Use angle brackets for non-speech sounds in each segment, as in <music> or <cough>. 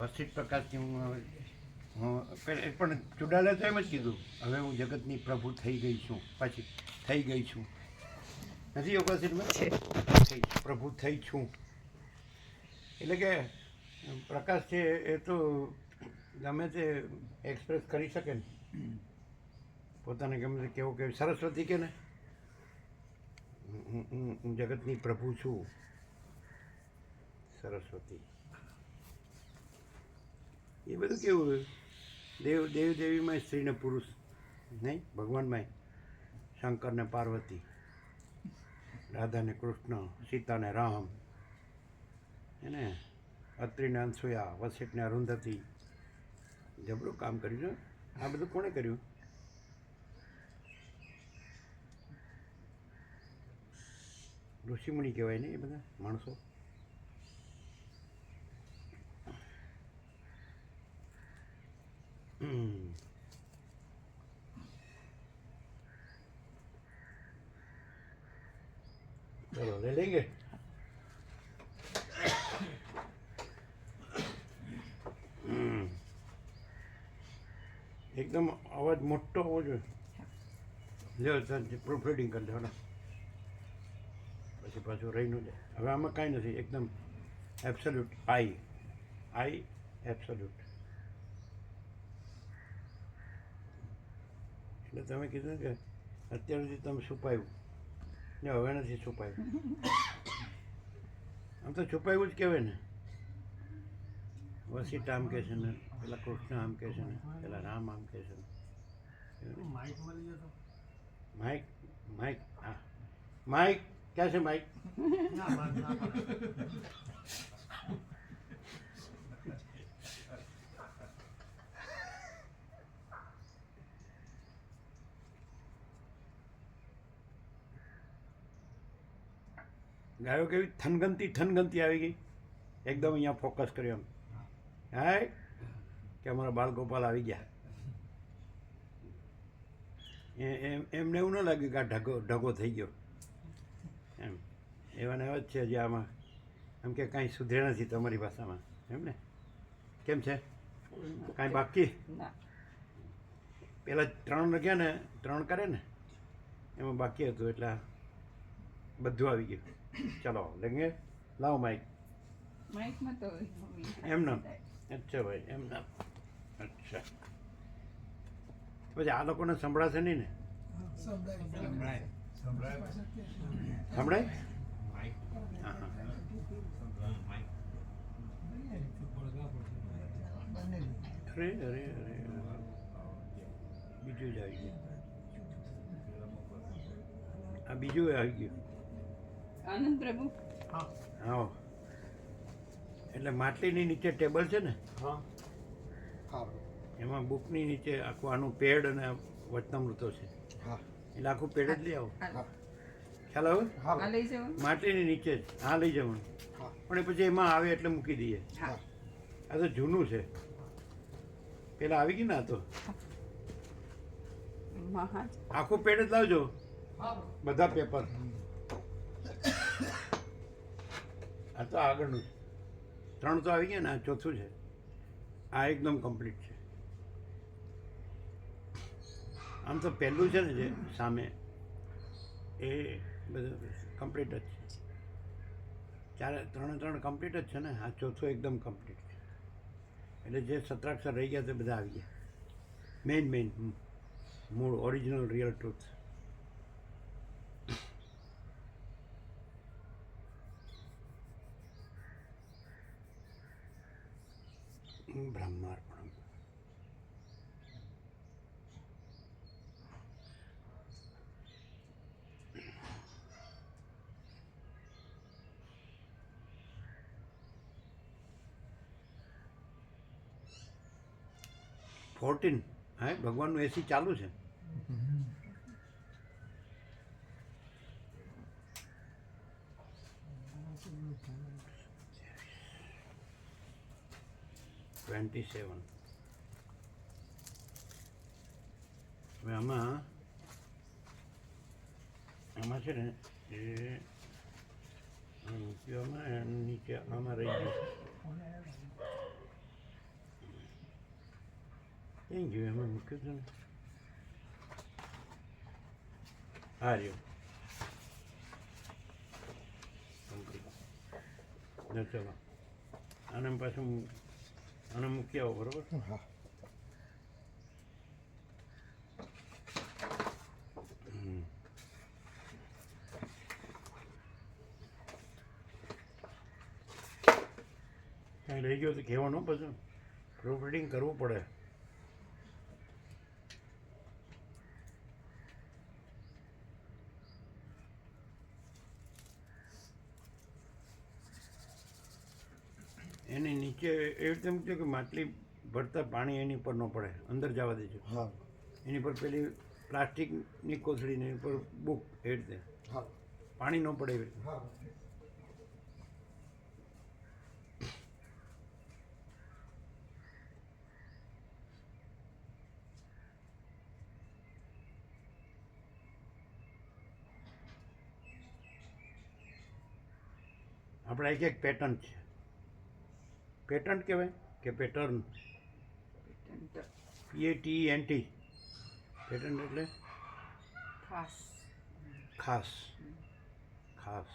વસિત પ્રકાશથી હું પણ ચુડાલા તો એમ જ કીધું. હવે હું જગતની પ્રભુ થઈ ગઈ છું. પાછી થઈ ગઈ છું. નથી યોગાસનમાં છે. પ્રભુ થઈ છું. એટલે કે પ્રકાશ છે એ તો ગમે તે એક્સપ્રેસ કરી શકે ને. પોતાને ગમે તે કેવું કે સરસ્વતી કે ને. હું જગતની પ્રભુ છું. સરસ્વતી. એ બધું કેવું દેવ દેવ દેવીમાં સ્ત્રી પુરુષ, નહીં? ભગવાનમાં શંકર ને પાર્વતી રાધા ને કૃષ્ણ સીતા ને રામ, એને અત્રિને અનસુયા વસિષ્ઠ અરુંધતી જબરું કામ કર્યું છે આ બધું કોણે કર્યું? ઋષિમુનિ કહેવાય ને એ બધા માણસો. Pero le lengue. એકદમ અવાજ મોટો હોવો જોઈએ લ્યો પ્રૂફ રીડિંગ કરી દેવાનો પછી પાછું રહીનું જાય હવે આમાં કાંઈ નથી એકદમ એબ્સોલ્યુટ આઈ આઈ એબ્સોલ્યુટ એટલે તમે કીધું કે અત્યાર સુધી તમે છુપાયું ને હવે નથી છુપાયું. આમ તો છુપાયું જ કહેવાય ને. વસીટ આમ કહે છે ને પેલા કૃષ્ણ આમ કહે છે ને પેલા રામ આમ કહે છે ને. માઇક માઇક માઇક હા. માઇક ક્યાં છે માઇક ના વાત ના પડે. ગાયો કેવી? થનગનતી થનગનતી આવી ગઈ. એકદમ અહીંયા ફોકસ કર્યો એમ. હાય કે અમારા બાલગોપાલ આવી ગયા. એમ એમને એવું ન લાગ્યું કે આ ઢગો ઢગો થઈ ગયો. એમ. એવા એવા જ છે હજી આમાં. એમ કે કાંઈ સુધરે નથી તમારી ભાષામાં. એમ ને? કેમ છે? કાંઈ બાકી? પહેલાં પેલા ત્રણ લખ્યા ને ત્રણ કરે ને એમાં બાકી હતું એટલે બધું આવી ગયું. ચલો લેંગે લાવો માઇક માઇકમાં તો એમ ના અચ્છા ભાઈ એમ ના અચ્છા પછી આ લોકોને સંભળાશે નહીં ને સંભળાય. સંભળાય. અરે અરે અરે. બીજું જ આવી ગયું આ બીજું આવી ગયું આનંદ પ્રભુ. હા. હા. એટલે માટલીની નીચે ટેબલ છે ને? હા. એમાં બુકની નીચે આખું આનું પેડ અને વચનામૃતો છે. હા. એટલે આખું પેડ જ લઈ આવો. ખ્યાલ આવે? માટલીની નીચે જ. હા લઈ જવાનું. પણ એ પછી એમાં આવે એટલે મૂકી દઈએ. હા. આ તો જૂનું છે. પેલા આવી ગયું ને આ તો? આખું પેડ જ લાવજો. બધા પેપર. આ તો આગળનું છે. ત્રણ તો આવી ગયા ને, આ ચોથું છે. આ એકદમ કમ્પ્લીટ છે. આમ તો પહેલું છે ને જે સામે, એ બધું કમ્પ્લીટ જ છે. ચારે, ત્રણે ત્રણ કમ્પ્લીટ જ છે ને, આ ચોથું એકદમ કમ્પ્લીટ છે. એટલે જે સત્રાક્ષર રહી ગયા તે બધા આવી ગયા. મેઇન મેઇન મૂળ ઓરિજિનલ રિયલ ટ્રુથ ફોર્ટીન. હા? ભગવાનનું એસી ચાલુ છે. ટ્વેન્ટી સેવન હવે આમાં આમાં છે ને, એ રૂપિયામાં નીચે આમાં રહી ગયું. આ રહ્યો Complete. ને ચલો આને પાછું આને મૂકી આવો બરોબર. કાંઈ રહી ગયો તો કહેવાનું પછી પ્રૂફ રીડિંગ કરવું પડે એની નીચે એવી રીતે મૂકજો કે માટલી ભરતા પાણી એની ઉપર ન પડે અંદર જવા દેજો. હા. એની પર પેલી પ્લાસ્ટિકની કોથળી ને એની ઉપર બુક એ રીતે હા. પાણી ન પડે એવી રીતે હા. આપણે એક એક પેટર્ન છે. પેટર્ન કહેવાય કે pattern? P A T N T pattern એટલે? ખાસ. ખાસ. ખાસ.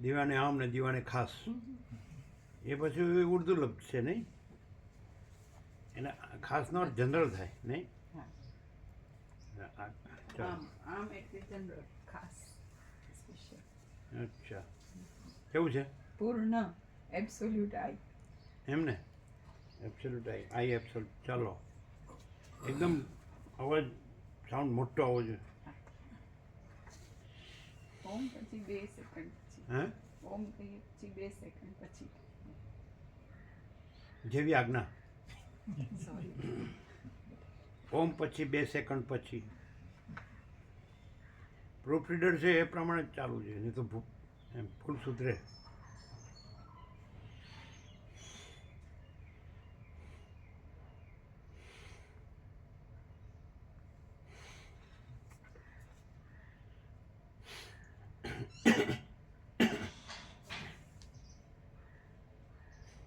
દીવાને આમ ને દીવાને ખાસ. એ પછી ઉર્દુ લબ્ધ છે નહીં? એને ખાસનો અર્થ જનરલ થાય નહીં? અચ્છા. કેવું છે? પૂર્ણ. એબ્સોલ્યુટ આઈ એમ ને એબ્સોલ્યુટ આઈ આઈ એબ્સોલ્યુટ ચાલો. એકદમ અવાજ સાઉન્ડ મોટો આવવો જોઈએ ઓમ પછી બે સેકન્ડ પછી. હે? ઓમ પછી બે સેકન્ડ પછી. જેવી આજ્ઞા. ઓમ પછી બે સેકન્ડ પછી. પ્રૂફ રીડર છે એ પ્રમાણે જ ચાલુ છે નહીં તો ભૂ- એમ ભૂલ સુધરે.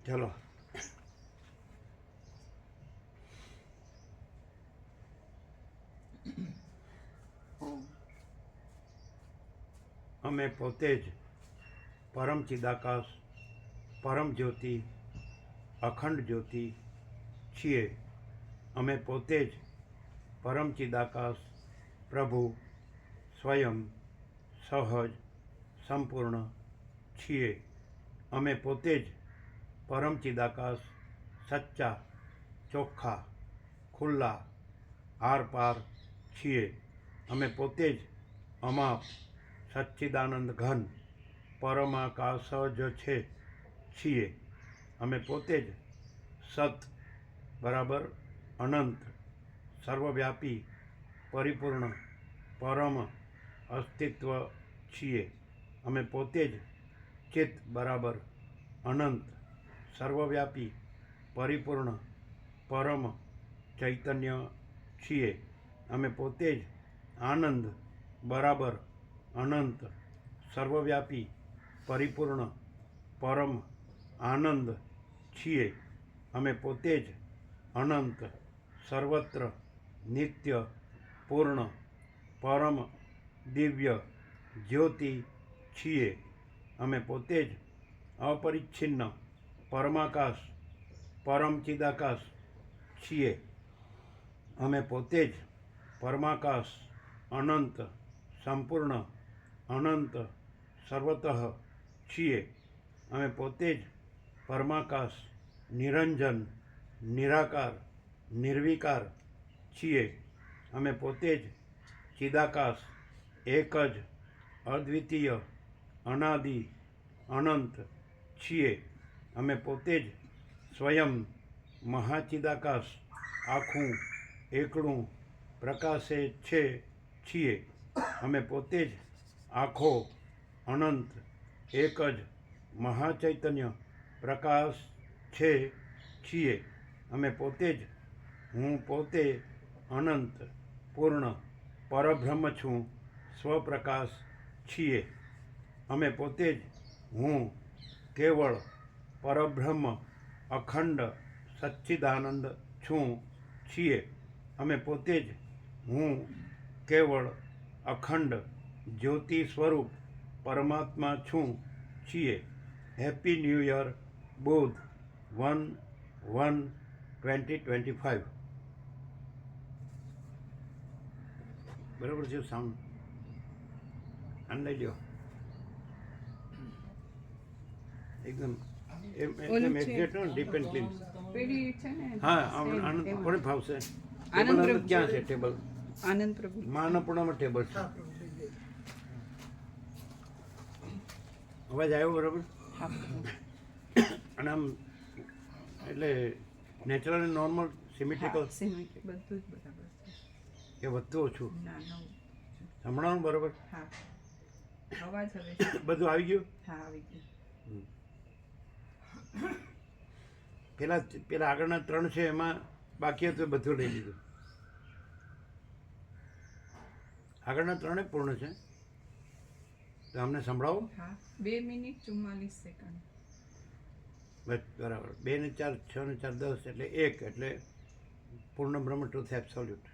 ચલો અમે પોતે જ પરમ ચિદાકાશ, પરમ જ્યોતિ, અખંડ જ્યોતિ છીએ. અમે પોતે જ પરમ ચિદાકાશ, પ્રભુ, સ્વયં, સહજ, સંપૂર્ણ છીએ. અમે પોતે જ પરમ ચિદાકાશ, સચ્ચા, ચોખ્ખા, ખુલ્લા આર પાર છીએ. અમે પોતે જ અમાપ, સચ્ચિદાનંદ ઘન, પરમાકાશ જ છે, છીએ. અમે પોતે જ સત, બરાબર, અનંત, સર્વવ્યાપી, પરિપૂર્ણ, પરમ અસ્તિત્વ છીએ. અમે પોતે જ ચિત્ત, બરાબર, અનંત સર્વવ્યાપી, પરિપૂર્ણ, પરમ ચૈતન્ય છીએ. અમે પોતે જ આનંદ, બરાબર, અનંત, સર્વવ્યાપી, પરિપૂર્ણ, પરમ આનંદ છીએ. અમે પોતે જ અનંત, સર્વત્ર નિત્ય, પૂર્ણ, પરમ દિવ્ય જ્યોતિ છીએ. અમે પોતે જ અપરિચ્છિન્ન પરમાકાશ, પરમ ચિદાકાશ છીએ. અમે પોતે જ પરમાકાશ, અનંત, સંપૂર્ણ, અનંત, સર્વતઃ છીએ. અમે પોતે જ પરમાકાશ, નિરંજન, નિરાકાર, નિર્વિકાર છીએ. અમે પોતે જ ચિદાકાશ, એક જ અદ્વિતીય, અનાદિ, અનંત છીએ. અમે પોતે જ સ્વયં મહાચિદાકાશ આખું એકડું પ્રકાશે છે છીએ. અમે પોતે જ આખો અનંત એક જ મહાચૈતન્ય પ્રકાશ છે છીએ. અમે પોતે જ હું પોતે અનંત પૂર્ણ પરબ્રહ્મ છું, સ્વપ્રકાશ છીએ. અમે પોતે જ હું કેવળ પરબ્રહ્મ, અખંડ સચ્ચિદાનંદ છું, છીએ. અમે પોતે જ હું કેવળ અખંડ જ્યોતિ સ્વરૂપ પરમાત્મા છું, છીએ. હેપી ન્યૂ યર બોધ one one twenty twenty five બરાબર છે સાઉન્ડ આને લઈ લ્યો. એકદમ એમ. એક્ઝેક્ટ ને ડીપ એન્ડ ક્લીન પેલી છે ને હા આનંદ કોને ફાવશે આનંદ પ્રભુ. ક્યાં છે ટેબલ? આનંદ પ્રભુ. ટેબલ છે. અવાજ આવ્યો બરાબર? હા. અને આમ એટલે નેચરલ અને નોર્મલ સિમેટ્રિકલ એ symmetry, બધું જ બરાબર છે. વધતું ઓછું? સંભળાવું બરોબર બરાબર? હા. અવાજ હવે <coughs> બધું આવી ગયું? હા આવી ગયું. પેલા પેલા આગળના ત્રણ છે એમાં બાકી હતું બધું લઈ લીધું. આગળના ત્રણે પૂર્ણ છે. તો અમને સંભળાવો. હા બે મિનિટ ચુમ્માલીસ સેકન્ડ. બસ બરાબર. બે ને ચાર છ ને ચાર દસ એટલે એક એટલે પૂર્ણ બ્રહ્મ ટ્રુથ એબ્સોલ્યુટ.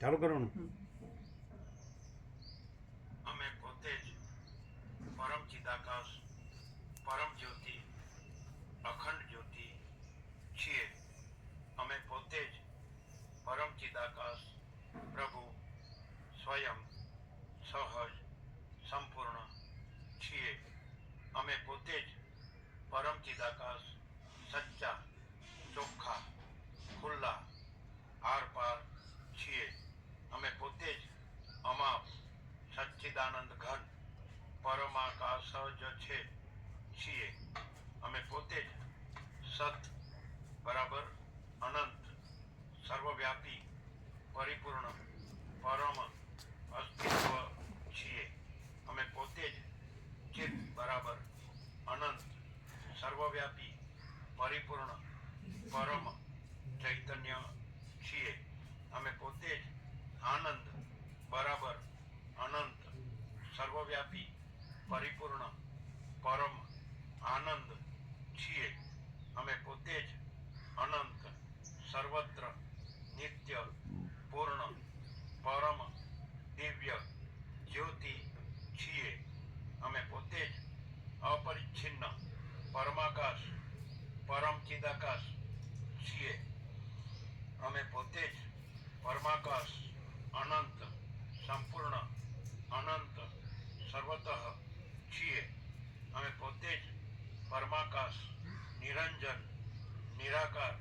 ચાલુ કરવાનું હમ. અમે પોતે જ પરમ ચિદાકાશ પરમ જ્યોતિ અખંડ જ્યોતિ છીએ અમે પોતે જ પરમ ચિદાકાશ પ્રભુ સ્વયં સહજ સંપૂર્ણ છીએ. અમે પોતે જ પરમ ચિદાકાશ સચ્ચા ચોખ્ખા ખુલ્લા આર પાર છીએ અમે પોતે જ અમાપ સચ્ચિદાનંદ ઘન પરમાકાશ જ છે છીએ અમે પોતે જ સત બરાબર અનંત સર્વવ્યાપી પરિપૂર્ણ પરમ અસ્તિત્વ છીએ અમે પોતે જ ચિત્ત બરાબર અનંત સર્વવ્યાપી પરિપૂર્ણ પરમ ચૈતન્ય છીએ. અમે પોતે જ આનંદ બરાબર અનંત સર્વવ્યાપી પરિપૂર્ણ પરમ આનંદ છીએ અમે પોતે જ અનંત સર્વત્ર નિત્ય પૂર્ણ પરમ દિવ્ય જ્યોતિ છીએ અમે પોતે જ અપરિચ્છિન્ન પરમાકાશ પરમ ચિદાકાશ છીએ અમે પોતે જ પરમાકાશ અનંત સંપૂર્ણ અનંત સર્વતઃ છીએ અમે પોતે જ પરમાકાશ નિરંજન નિરાકાર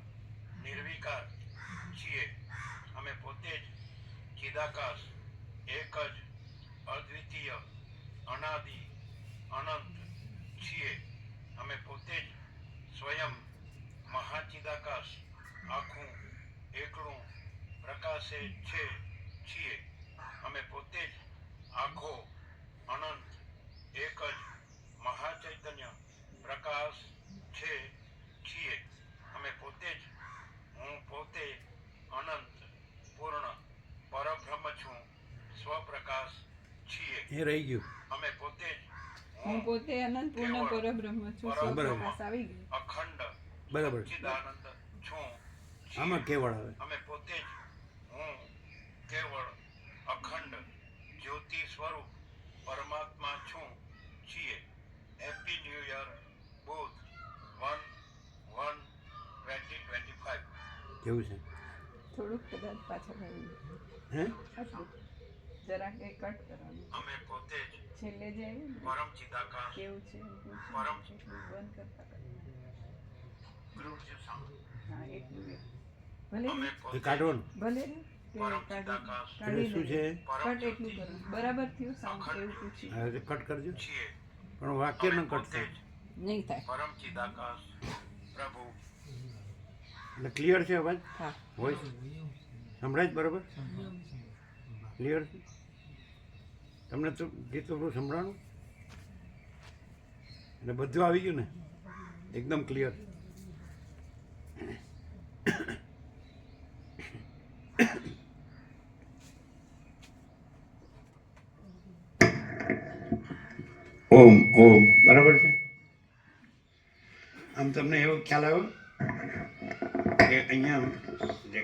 નિર્વિકાર છીએ અમે પોતે જ ચિદાકાશ એક જ અદ્વિતીય અનાદિ અનંત છીએ અમે પોતે જ સ્વયં મહાચિદાકાશ આખું એકલું પ્રકાશે છે છીએ. અમે પોતે જ આખો અનંત એક જ મહાચૈતન્ય પ્રકાશ છે છીએ. અમે પોતે જ હું પોતે અનંત પૂર્ણ પરબ્રહ્મ છું સ્વપ્રકાશ છીએ. એ રહી ગયું. અમે પોતે જ હું પોતે અનંત પૂર્ણ પરબ્રહ્મ છું બરાબર. સ્વપ્રકાશ આવી ગયું. અખંડ બરાબર. છું આમાં કેવળ આવે? અમે કેવળ અખંડ જ્યોતિ સ્વરૂપ પરમાત્મા છું છીએ. Happy new year both one one twenty twenty five કેવું છે? થોડુંક કદાચ પાછળ. હે? જરાક એ કટ કરવાનું. અમે પોતે જ છેલ્લે જે પરમ ચિદાકાશ કેવું છે. પરમ. બંધ કરતા સાંભળો. હા એટલું. ભલે કાઢવાનું ભલે શું છે? કટ એટલું જ્યોતિ બરાબર થયું? સાઉન્ડ એવું પૂછ્યું હા, કટ કરજો. પણ વાક્ય ન કટ થાય. નહીં થાય. પરમ ચિદાકાશ પ્રભુ. એટલે ક્લિયર છે અવાજ? હા. વોઇસ સંભળાય જ બરાબર? ક્લિયર છે? તમને તો ગીત થોડું સંભળાણું? એટલે બધું આવી ગયું ને? એકદમ ક્લિયર ઓમ ઓમ. બરાબર છે? આમ તમને એવો ખ્યાલ આવ્યો કે અહીંયા જે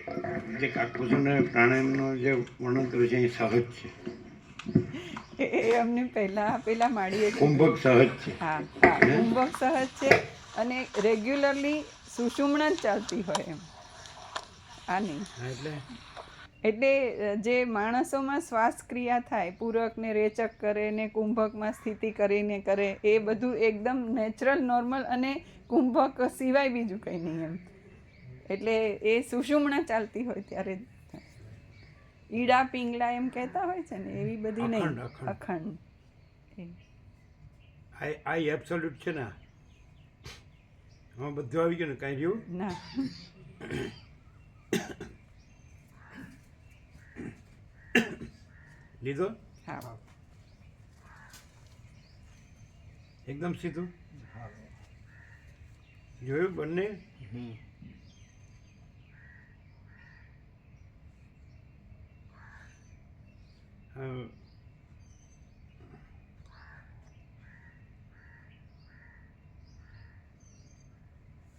જે કાકભૂષણ પ્રાણાયામનો જે વર્ણન કર્યું છે એ સહજ છે. એ એ અમને પહેલા પેલા માળીએ કુંભક સહજ છે. હા હા કુંભક સહજ છે અને રેગ્યુલરલી સુષુમ્ણ જ ચાલતી હોય એમ. આ નહીં. એટલે? એટલે જે માણસોમાં શ્વાસ ક્રિયા થાય પૂરકને રેચક કરે ને કુંભકમાં સ્થિતિ કરીને કરે એ બધું એકદમ નેચરલ નોર્મલ અને કુંભક સિવાય બીજું કંઈ નહીં એમ. એટલે એ સુષુમણા ચાલતી હોય ત્યારે ઈડા પિંગલા એમ કહેતા હોય છે ને એવી બધી નહીં. અખંડ, આઈ આ એબ્સોલ્યુટ છે ને હા બધું આવી ગયું ને કાંઈ રહ્યું? ના. લીધો? હા. એકદમ સીધું? જોયું બંને.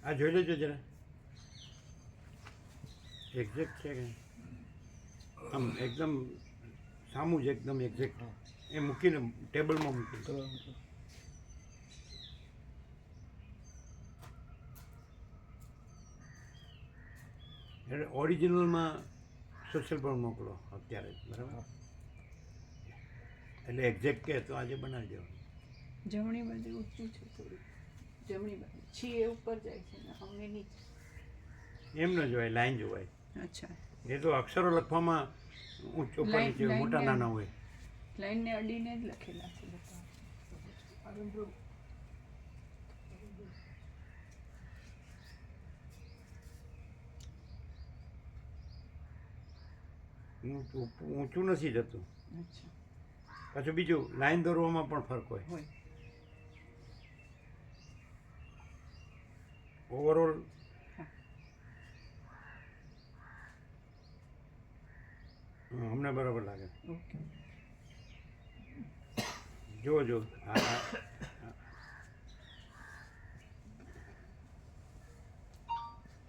આ જોઈ લેજો જરા. એક્ઝેક્ટ છે કે આમ એકદમ સામું જ એકદમ એક્ઝેક્ટ એ મૂકીને ટેબલમાં મૂકી. એટલે ઓરિજિનલમાં સોશિયલ પણ મોકલો અત્યારે બરાબર? એટલે એક્ઝેક્ટ કે તો આજે બનાવી દેવાનું. જમણી બાજુ ઊંચું છે થોડું. જમણી બાજુ. છી એ ઉપર જાય છે એમ ન જોવાય લાઈન જોવાય. અચ્છા. એ તો અક્ષરો લખવામાં ઊંચો ઉપર છે મોટા નાના હોય. લાઈનને અડીને જ લખેલા છે ઊંચું નથી જતું. પાછું બીજું લાઈન દોરવામાં પણ ફરક હોય. ઓવરઓલ અમને બરાબર લાગે ઓકે. જો જો. હા હા.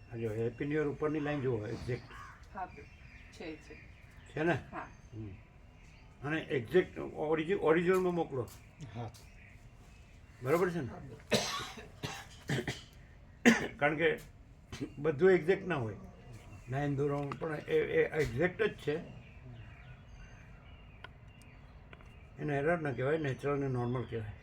હા જો હેપી ન્યુ યર ઉપરની લાઈન જુઓ એક્ઝેક્ટ છે છે. છે ને? અને એક્ઝેક્ટ ઓરિજિ ઓરિજિનલમાં મોકલો. હા. બરાબર છે ને? કારણ કે બધું એક્ઝેક્ટ ના હોય. નાઇન ધોરણ પણ એ એ એક્ઝેક્ટ જ છે. એને એરર ન કહેવાય નેચરલ ને નોર્મલ કહેવાય.